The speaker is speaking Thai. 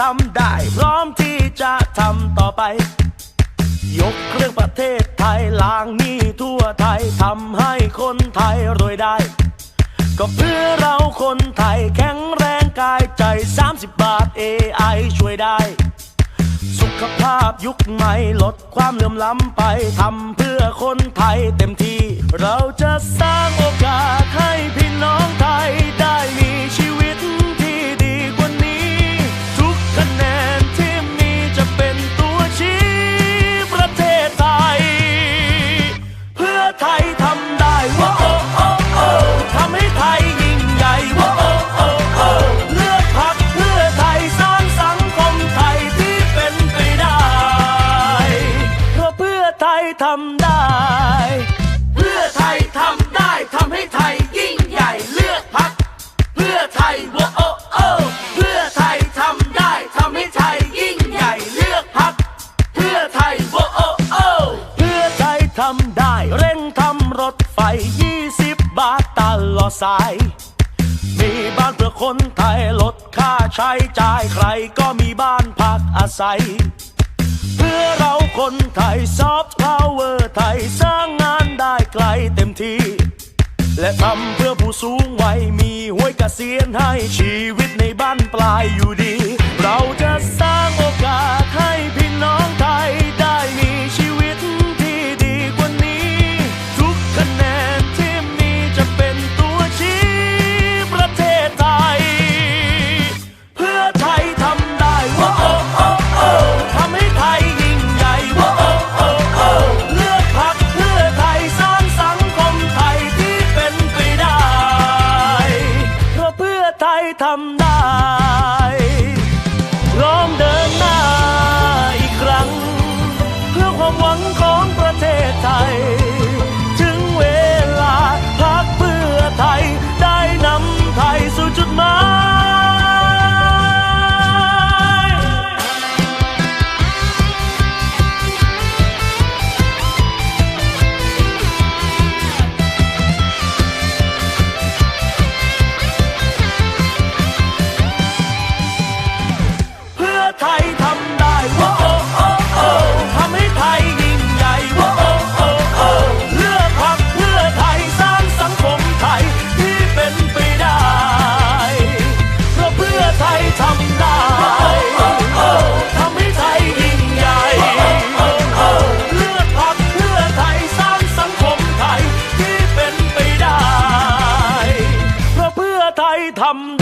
ทศไทยทำได้ พร้อมที่จะทำต่อไป ยกเครื่องประเทศไทยล้างหนี้ทั่วไทยทำให้คนไทยรวยได้ ก็เพื่อเราคนไทยแข็งแรงกายใจ 30 บาท AI ช่วยได้ สุขภาพยุคใหม่ลดความเหลื่อมล้ำไปทำเพื่อคนไทยเต็มที่ เราจะสร้าง ไทยทำได้ เพื่อไทยทำได้ทำให้ไทยยิ่งใหญ่เลือกพักเพื่อไทยว้าโอ้โอ้เพื่อไทยทำได้ทำให้ไทยยิ่งใหญ่เลือกพักเพื่อไทยโอ้โอ้โอ้เพื่อไทยทำได้เร่งทำรถไฟ 20 บาทตลอดสาย มีบ้านเพื่อคนไทยลดค่าใช้จ่ายใครก็มีบ้านพักอาศัย อเราคนไทยซอฟต์พาวเวอร์ไทยสร้างงานได้ไกลเต็มที่ และทำเพื่อผู้สูงวัยมีหวยเกษียณให้ชีวิตในบ้านปลายอยู่ดี ทำได้ thăm